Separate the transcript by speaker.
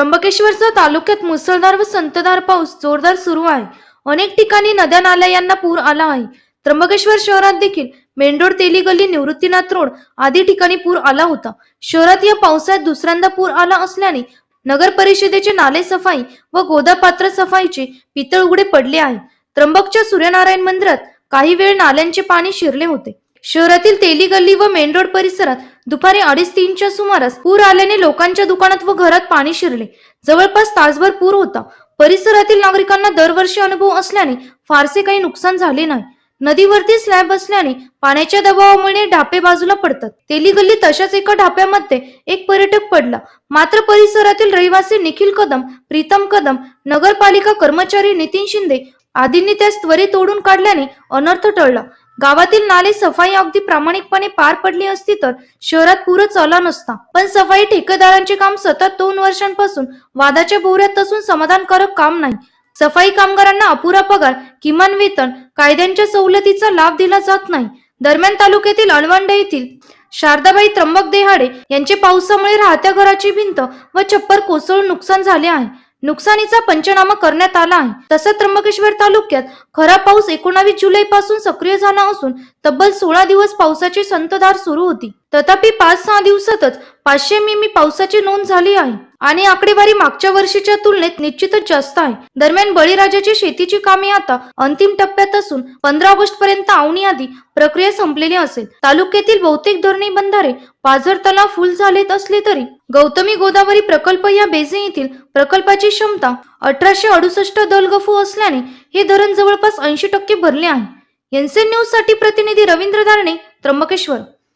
Speaker 1: त्र्यंबकेश्वरसह तालुक्यात मुसळधार व संतधार पाऊस जोरदार सुरू आहे. अनेक ठिकाणी नद्या नाल्या यांना पूर आला आहे. त्र्यंबकेश्वर शहरात देखील मेंढोड तेली गल्ली निवृत्तीनाथ रोड आदी ठिकाणी पूर आला होता. शहरात या पावसाळ्यात दुसऱ्यांदा पूर आला असल्याने नगर परिषदेचे नाले सफाई व गोदापात्र सफाईचे पितळ उघडे पडले आहे. त्र्यंबकच्या सूर्यनारायण मंदिरात काही वेळ नाल्यांचे पाणी शिरले होते. शहरातील तेली गल्ली व मेन रोड परिसरात दुपारी अडीच तीनच्या सुमारास पूर आल्याने लोकांच्या दुकानात व घरात पाणी शिरले. जवळपास तासभर पूर होता. परिसरातील नागरिकांना दरवर्षी अनुभव असल्याने फारसे काही नुकसान झाले नाही. नदीवरती स्लॅब असल्याने पाण्याच्या दबावामुळे ढापे बाजूला पडतात. तेली गल्ली तशाच एका ढाप्यामध्ये एक पर्यटक पडला. मात्र परिसरातील रहिवासी निखिल कदम प्रीतम कदम नगरपालिका कर्मचारी नितीन शिंदे आदींनी त्यास त्वरित तोडून काढल्याने अनर्थ टळला. गावातील नाले सफाई अगदी प्रामाणिकपणे पार पडली असती तर शहरात पूरच आला नसता. पण सफाई ठेकेदारांचे काम सतत दोन वर्षांपासून वादाच्या भोवऱ्यात असून समाधानकारक काम नाही. सफाई कामगारांना अपुरा पगार किमान वेतन कायद्यांच्या सवलतीचा लाभ दिला जात नाही. दरम्यान तालुक्यातील अळवंड येथील शारदाबाई त्र्यंबक देहाडे यांचे पावसामुळे राहत्या घराची भिंत व छप्पर कोसळून नुकसान झाले आहे. नुकसानीचा पंचनामा करण्यात आला आहे. तसंच त्र्यंबकेश्वर तालुक्यात खरा पाऊस एकोणावीस जुलै पासून सक्रिय झाला असून तब्बल सोळा दिवस पावसाची संतधार सुरू होती. तथापि पाच सहा दिवसातच पाचशे मिमी पावसाची नोंद झाली आहे. आणि आकडेवारी मागच्या वर्षीच्या तुलनेत निश्चितच जास्त आहे. दरम्यान बळीराजाची शेतीची कामे आता अंतिम टप्प्यात असून पंधरा ऑगस्ट पर्यंत आवणी आधी प्रक्रिया संपलेली असेल. तालुक्यातील बहुतेक धरणे बंधारे पाझर तलाव फुल झालेत असले तरी गौतमी गोदावरी प्रकल्प या बेजे येथील प्रकल्पाची क्षमता अठराशे अडुसष्ट दलगफू असल्याने हे धरण जवळपास ऐंशी टक्के भरले आहे. एनसेन न्यूजसाठी प्रतिनिधी रवींद्र दारणे त्र्यंबकेश्वर.